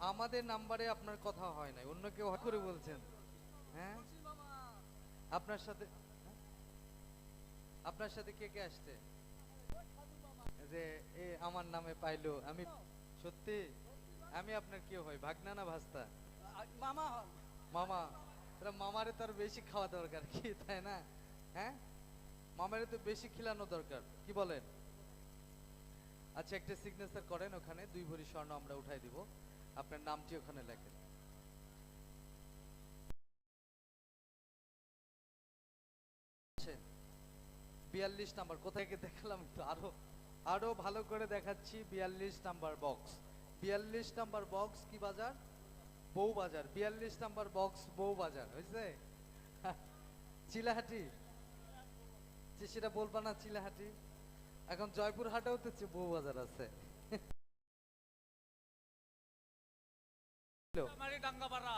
আমাদের নাম্বারে আপনার কথা হয় নাই। অন্য কেউ হঠাৎ করে বলছেন। হ্যাঁ? আপনার সাথে হ্যাঁ? আপনার সাথে কে কে আসছে? যে এ আমার নামে পাইলো। আমি সত্যি? আমি আপনার কি হয় ভাগনা না ভাস্তা? মামা। মামা? তাহলে মামারে তার বেশি খাওয়া দরকার কি তাই না? হ্যাঁ? মামারে তো বেশি খিলানো দরকার কি বলেন? আচ্ছা একটা সিগনেচার করেন ওখানে দুই ভরি স্বর্ণ আমরা উঠাই দিব। আপনার নামটি ওখানে লেখেন। বিয়াল্লিশ নাম্বার, কোথায় গিয়ে দেখালাম একটু আরও আরও ভালো করে দেখাচ্ছি, বিয়াল্লিশ নাম্বার বক্স। বিয়াল্লিশ নাম্বার বক্স কি বাজার? বউ বাজার বিয়াল্লিশ নাম্বার বক্স বউ বাজার হয়েছে চিলাহাটি সেটা বলবা না, চিলাহাটি। এখন জয়পুর হাটেও তো বউ বাজার আছে। ডাঙ্গাপাড়া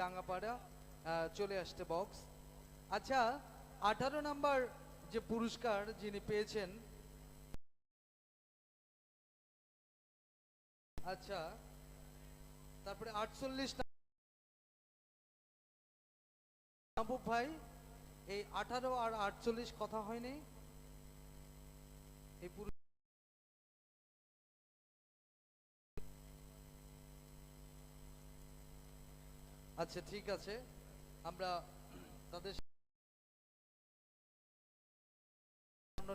ডাঙ্গাপাড়া চলে বক্স আচ্ছা আঠারো নাম্বার যে পুরস্কার যিনি পেয়েছেন আচ্ছা তারপরে আটচল্লিশ মাহবুব ভাই, এই আঠারো আর আটচল্লিশ কথা হয়নি। এই আচ্ছা ঠিক আছে। আমরা তাদের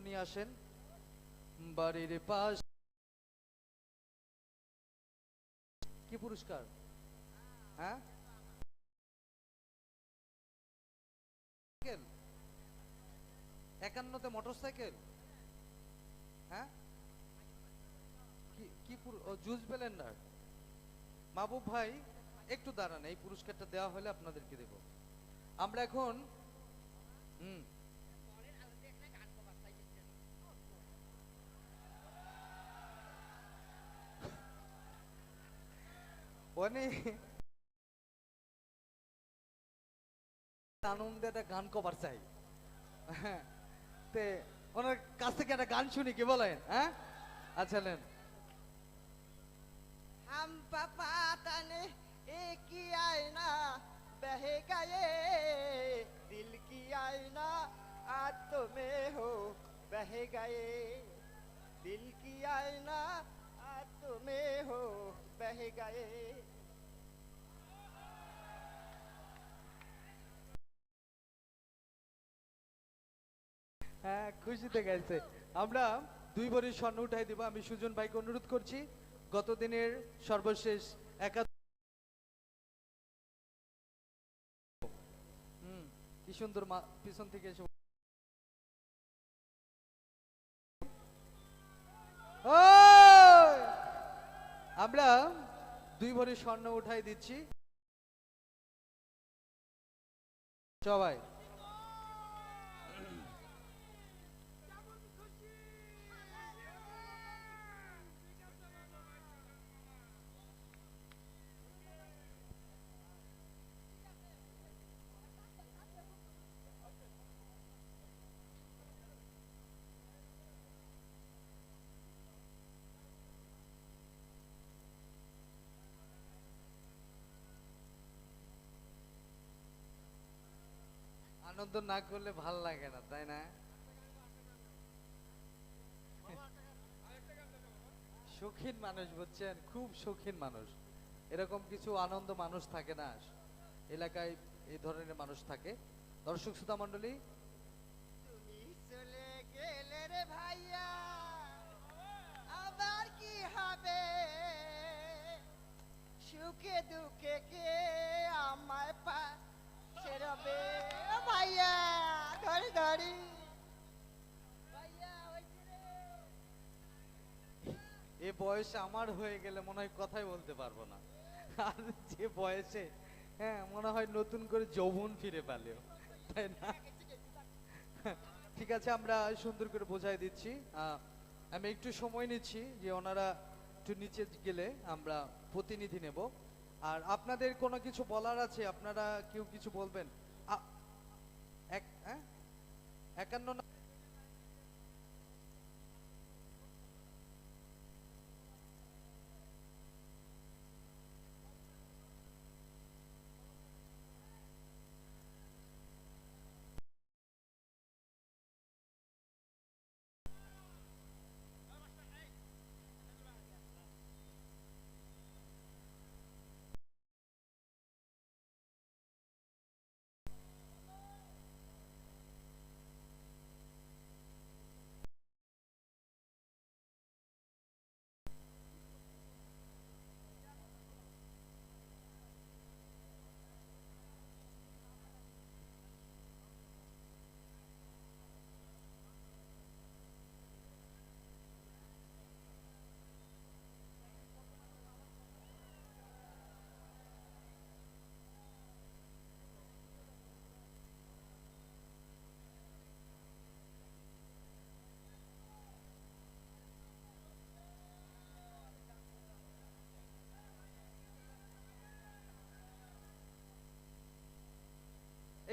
নিয়ে আসেন। বাড়ির পাশ কি পুরস্কার? হ্যাঁ? সাইকেল একান্নতে মোটরসাইকেল? হ্যাঁ? কি পুর- জুস বেলেন্ডার। মাহবুব ভাই একটু দাঁড়ান, এই পুরস্কারটা দেওয়া হলে আপনাদেরকে দেব। আমরা এখন, হুম। আনন্দে একটা গান কভার চাই। হ্যাঁ, তে, ওনার কাছ থেকে একটা গান শুনি, কি বলেন হ্যাঁ? আচ্ছা নেন। হাম পাপা তানে एक ही आईना बह गए दिल की आईना आज तुम्हें हो बह गए दिल की आईना आज तुम्हें हो बह गए হ্যাঁ খুশিতে গেছে আমরা দুই ভরি স্বর্ণ উঠাই দিব আমি সুজন ভাইকে অনুরোধ করছি গত দিনের সর্বশেষ একা কি সুন্দর পিছন থেকে এসে! আমরা দুই ভরি স্বর্ণ উঠাই দিচ্ছি। সবাই আনন্দ না করলে ভালো লাগে না, তাই না? শৌখিন মানুষ, বুঝছেন? খুব শৌখিন মানুষ। এরকম কিছু আনন্দ মানুষ থাকে না। এলাকায় এই ধরনের মানুষ থাকে। দর্শক, শ্রোতা মন্ডলী বয়সে আমার হয়ে গেলে মনে হয় কথাই বলতে পারব না। আর যে বয়সে হ্যাঁ মনে হয় নতুন করে যৌবন ফিরে পেলেও তাই না? ঠিক আছে, আমরা সুন্দর করে বোঝাই দিচ্ছি। আমি একটু সময় নিচ্ছি যে ওনারা একটু নিচে গেলে আমরা প্রতিনিধি নেব। আর আপনাদের কোনো কিছু বলার আছে? আপনারা কেউ কিছু বলবেন? এক হ্যাঁ? একান্ন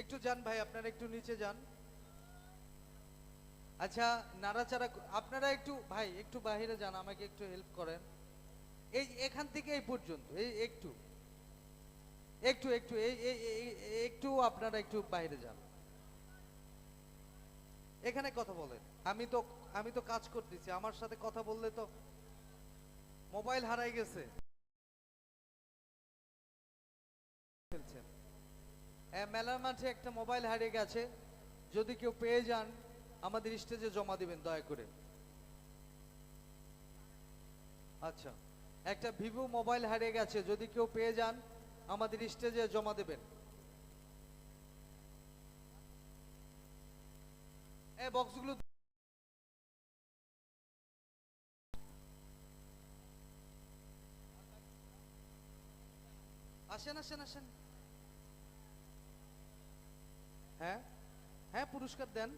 একটু যান ভাই, আপনারা একটু নিচে যান। আচ্ছা নাড়াচাড়া আপনারা একটু, ভাই, একটু বাইরে যান, আমাকে একটু হেল্প করেন। এই, এখান থেকে এই পর্যন্ত, এই একটু। একটু একটু, এই- একটু আপনারা একটু বাইরে যান। এখানে কথা বলেন। আমি তো আমি তো কাজ করতেছি, আমার সাথে কথা বললে তো মোবাইল হারাই গেছে ফেলছেন হ্যাঁ, মেলার মাঠে একটা মোবাইল হারিয়ে গেছে যদি কেউ পেয়ে যান, আমাদের স্টেজে জমা দিবেন, দয়া করে। আচ্ছা একটা ভিভো মোবাইল হারিয়ে গেছে যদি কেউ পেয়ে যান, আমাদের স্টেজে জমা দেবেন। আসেন আসেন আসেন। হ্যাঁ হ্যাঁ পুরস্কার দেন